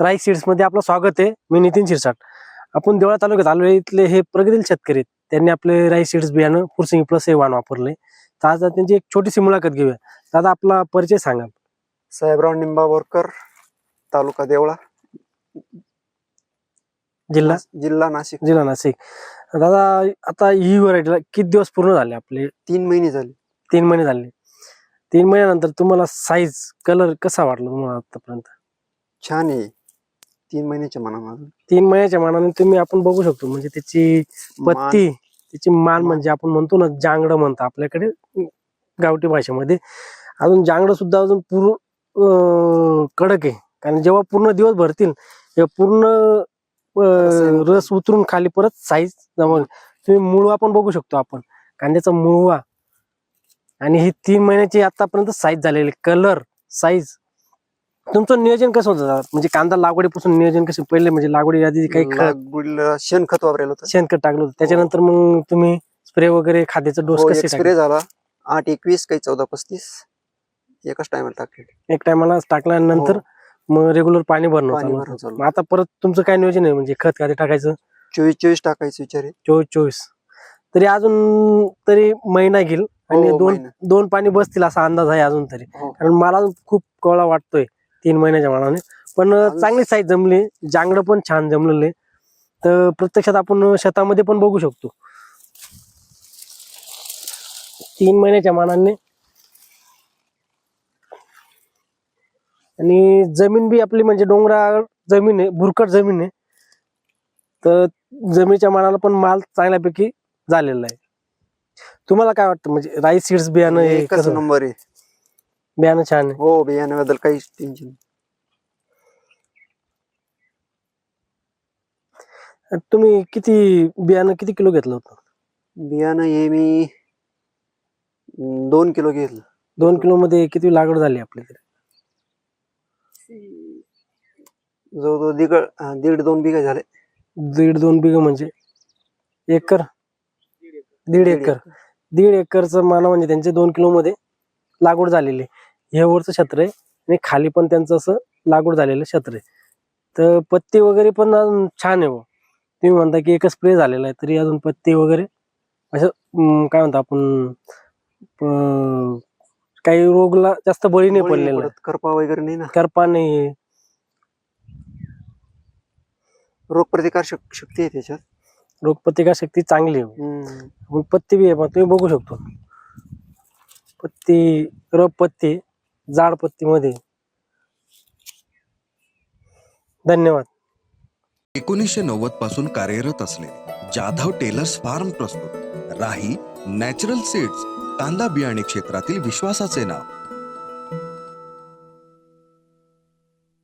Rice सीड्समध्ये आपलं स्वागत आहे. मी नितीन शिरसाट. आपण देवळा तालुक्यात आलो. इथले हे प्रगतील शेतकरी आहेत. त्यांनी आपले राईस सीड्स बियाणं फुरसिंग प्लस हे वाण वापरले तर आज त्यांची एक छोटीशी मुलाखत घेऊया. दादा आपला परिचय सांगा साहेबराव निंबावरकर तालुका देवळा. जिल्हा? जिल्हा नाशिक. जिल्हा नाशिक. दादा आता ही व्हरायटीला किती दिवस पूर्ण झाले आपले? तीन महिने झाले. तीन महिने झाले. तीन महिन्यानंतर तुम्हाला साईज कलर कसा वाटला तुम्हाला आतापर्यंत? छान आहे. तीन महिन्याच्या मनामध्ये तीन महिन्याच्या मानाने तुम्ही आपण बघू शकतो. म्हणजे त्याची पत्ती त्याची मान. म्हणजे आपण म्हणतो ना जांगड म्हणतो आपल्याकडे गावठी भाषेमध्ये. अजून जांगड सुद्धा अजून पूर्ण कडक आहे. कारण जेव्हा पूर्ण दिवस भरतील तेव्हा पूर्ण रस उतरून खाली परत साईज जमल तुम्ही मुळवा पण बघू शकतो आपण. कांद्याचा मुळवा आणि ही तीन महिन्याची आतापर्यंत साईज झालेली कलर साईज तुमचं नियोजन कसं होतं? म्हणजे कांदा लागवडीपासून नियोजन कसं? पहिले म्हणजे लागवडी आधी काही शेणखत वापरेल होतं. शेणखत टाकलं होतं. त्याच्यानंतर मग तुम्ही स्प्रे वगैरे खाद्याचा डोस हो, कसे स्प्रे झाला. आठ एकवीस काही चौदा पस्तीस. एकाच टायमाला टाकले. एक टायमाला टाकल्यानंतर मग रेग्युलर पाणी भरणं हो. आता परत तुमचं काय नियोजन आहे? म्हणजे खत खाते टाकायचं? चोवीस चोवीस टाकायचे विचार आहे. चोवीस चोवीस. तरी अजून तरी महिना घेईल. आणि हो, दोन महिना. दोन पाणी बसतील असा अंदाज आहे अजून तरी. हो. कारण मला अजून खूप कळा वाटतोय तीन महिन्याच्या मानाने. पण चांगली साईज जमली. जांगड पण छान जमलेले. तर प्रत्यक्षात आपण शेतामध्ये पण बघू शकतो. तीन महिन्याच्या मानाने. आणि जमीन बी आपली म्हणजे डोंगरा जमीन आहे भुरकट जमीन आहे. तर जमिनीच्या मानाला पण माल चांगल्यापैकी झालेला आहे. तुम्हाला काय वाटतं? म्हणजे राईस सीड्स बियाणं हे एकच कसं नंबर आहे. बियाणं छान आहे. हो बियाण्याबद्दल काहीच टेन्शन तुम्ही किती बियाणं किती किलो घेतलं होतं? बियाणं हे मी अं, दोन किलो घेतलं. दोन किलो मध्ये किती लागवड झाली आपल्याकडे? जवळजवळ दीड दीड दोन बिघा झाले. दीड दोन बिघ म्हणजे? एकर? दीड एकर. दीड एकरचं माना म्हणजे त्यांचे दोन किलो मध्ये लागवड झालेली आहे. हे वरचं क्षेत्र आहे आणि खाली पण त्यांचं असं लागवड झालेलं क्षेत्र आहे. तर पत्ती वगैरे पण अजून छान आहे बुवा. तुम्ही म्हणता की एकच स्प्रे झालेला आहे तरी अजून पत्ती वगैरे असं काय म्हणतो आपण काही रोगला जास्त बळी नाही पडलेला. करपा वगैरे नाही ना. करपा नाही. रोगप्रतिकार शक- शक्ती आहे त्याच्यात. रोगप्रतिकार शक्ती चांगली आहे. हम्म. मग पत्ती बी आहे तुम्ही बघू शकतो. पत्ती रब पत्ती जाड पत्तीमध्ये. धन्यवाद. एकोणीसशे नव्वदपासून कार्यरत असलेले जाधव टेलर्स फार्म प्रस्तुत. राही नॅचरल सीड्स कांदा बियाणे क्षेत्रातील विश्वासाचे नाव.